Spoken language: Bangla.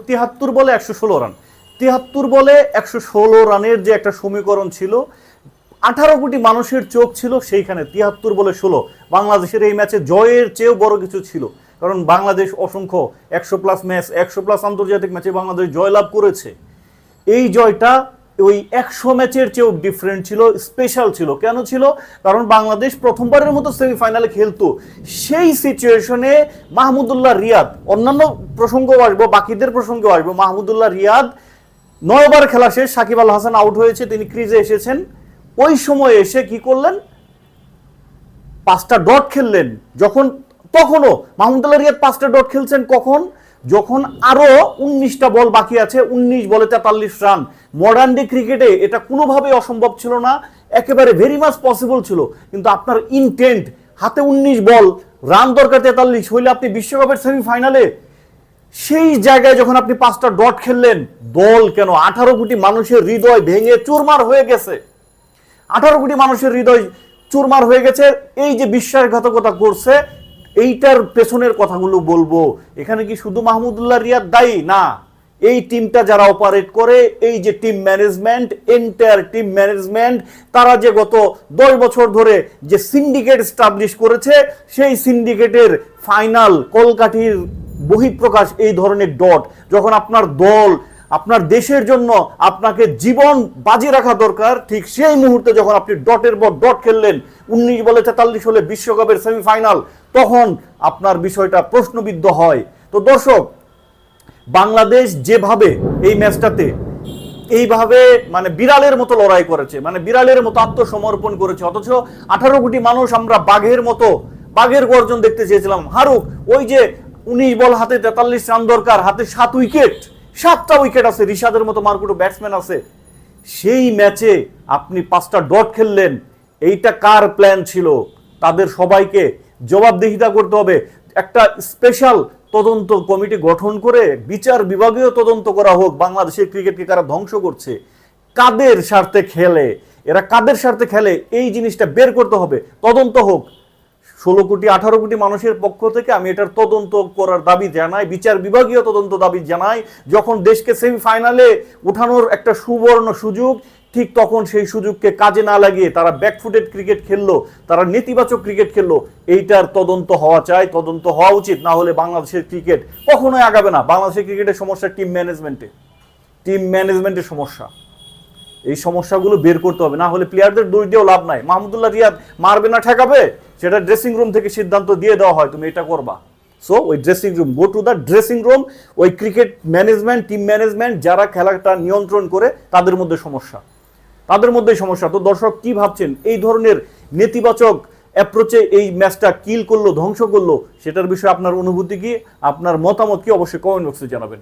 তিয়াত্তর বলে একশো ষোলো রান। তিয়াত্তর বলে একশো ষোলো রানের যে একটা সমীকরণ ছিল, আঠারো কোটি মানুষের চোখ ছিল সেইখানে তিয়াত্তর বলে ষোলো। বাংলাদেশের এই ম্যাচে জয়ের চেয়েও বড় কিছু ছিল। কারণ বাংলাদেশ অসংখ্য, একশো প্লাস ম্যাচ, একশো প্লাস আন্তর্জাতিক ম্যাচে বাংলাদেশ জয়লাভ করেছে। এই জয়টা ওই একশো ম্যাচের চেয়েও ডিফারেন্ট ছিল স্পেশাল ছিল। কেন ছিল? কারণ বাংলাদেশ প্রথমবারের মতো সেমিফাইনালে খেলতো। সেই সিচুয়েশনে মাহমুদুল্লাহ রিয়াদ, অন্যান্য প্রসঙ্গও আসব, বাকিদের প্রসঙ্গেও আসব। মাহমুদুল্লাহ রিয়াদ নয়বার খেলা শেষ, সাকিব আল হাসান আউট হয়েছে, তিনি ক্রিজে এসেছেন। ওই সময় এসে কি করলেন? পাঁচটা ডট খেললেন। যখন, তখনও মাহমুদুল্লাহ রিয়াদ পাঁচটা ডট খেলছেন, কখন? যখন আরও উনিশটা বল বাকি আছে, উনিশ বলে তেতাল্লিশ রান। মডার্ন ডে ক্রিকেটে এটা কোনোভাবেই অসম্ভব ছিল না, একেবারে ভেরি মাচ পসিবল ছিল। কিন্তু আপনার ইনটেন্ট হাতে উনিশ বল, রান দরকার তেতাল্লিশ, হইলে আপনি বিশ্বকাপের সেমিফাইনালে সেই জায়গায় যখন আপনি পাঁচটা ডট খেললেন, দল কেন? আঠারো কোটি মানুষের হৃদয় ভেঙে চুরমার হয়ে গেছে। আঠারো কোটি মানুষের হৃদয় চুরমার হয়ে গেছে। এই যে বিশ্বাসঘাতকতা করছে এইটার পেছনের কথাগুলো বলব। এখানে কি শুধু মাহমুদুল্লাহ রিয়াদ দায়ী? না। এই টিমটা যারা অপারেট করে, এই যে team management entire team management তারা যে গত দশ বছর ধরে যে সিন্ডিকেট স্টাবলিশ করেছে, সেই সিন্ডিকেটের ফাইনাল কলকাঠির বহিঃপ্রকাশ এই ধরনের ডট যখন আপনার দল আপনার দেশের জন্য আপনাকে জীবন বাজি রাখা দরকার। ঠিক সেই মুহূর্তে যখন আপনি ডটের পর ডট খেললেন, উনিশ বলে তেতাল্লিশ হলে বিশ্বকাপের সেমিফাইনাল, তখন আপনার বিষয়টা প্রশ্নবিদ্ধ হয়। তো দর্শক, বাংলাদেশ যেভাবে এই ম্যাচটাতে এইভাবে মানে বিড়ালের মতো লড়াই করেছে মানে বিড়ালের মতো আত্মসমর্পণ করেছে, অথচ আঠারো কোটি মানুষ আমরা বাঘের মতো, বাঘের গর্জন দেখতে চেয়েছিলাম। হারুক, ওই যে উনিশ বল হাতে তেতাল্লিশ রান দরকার, হাতে সাত উইকেট। সাতটা উইকেট আছে, রিশাদের মতো মার্কুটো ব্যাটসম্যান আছে। সেই ম্যাচে আপনি পাঁচটা ডট খেললেন। এইটা কার প্ল্যান ছিল? তাদের সবাইকে জবাবদিহিতা করতে হবে। একটা স্পেশাল তদন্ত কমিটি গঠন করে বিচার বিভাগীয় তদন্ত করা হোক, বাংলাদেশের ক্রিকেটকে কারা ধ্বংস করছে। কাদের স্বার্থে খেলে? এরা কাদের স্বার্থে খেলে? এই জিনিসটা বের করতে হবে। তদন্ত হোক। ষোলো কোটি, আঠারো কোটি মানুষের পক্ষ থেকে আমি এটার তদন্ত করার দাবি জানাই, বিচার বিভাগীয় তদন্ত দাবি জানাই, যখন দেশকে সেমিফাইনালে উঠানোর একটা সুবর্ণ সুযোগ, ঠিক তখন সেই সুযোগকে কাজে না লাগিয়ে তারা ব্যাকফুটেড ক্রিকেট খেললো, তারা নেতিবাচক ক্রিকেট খেললো, এইটার তদন্ত হওয়া চাই, তদন্ত হওয়া উচিত, না হলে বাংলাদেশের ক্রিকেট কখনোই আগাবে না। বাংলাদেশের ক্রিকেটের সমস্যা টিম ম্যানেজমেন্টে টিম ম্যানেজমেন্টের সমস্যা। এই সমস্যাগুলো বের করতে হবে, না হলে প্লেয়ারদের দোষ দিয়েও লাভ নাই। মাহমুদুল্লাহ রিয়াদ মারবে না, ঠেকাবে? সেটা ড্রেসিং রুম থেকে সিদ্ধান্ত দিয়ে দেওয়া হয়, তুমি এটা করবা। সো ওই dressing room go to the dressing room ওই ক্রিকেট ম্যানেজমেন্ট টিম ম্যানেজমেন্ট যারা খেলাটা নিয়ন্ত্রণ করে, তাদের মধ্যে সমস্যা। তাদের মধ্যে সমস্যা। তো দর্শক কি ভাবছেন? এই ধরনের নেতিবাচক অ্যাপ্রোচে এই ম্যাচটা কিল করল, ধ্বংস করল, সেটার বিষয়ে আপনার অনুভূতি কি? আপনার মতামত কি? অবশ্যই কমেন্ট বক্সে জানাবেন।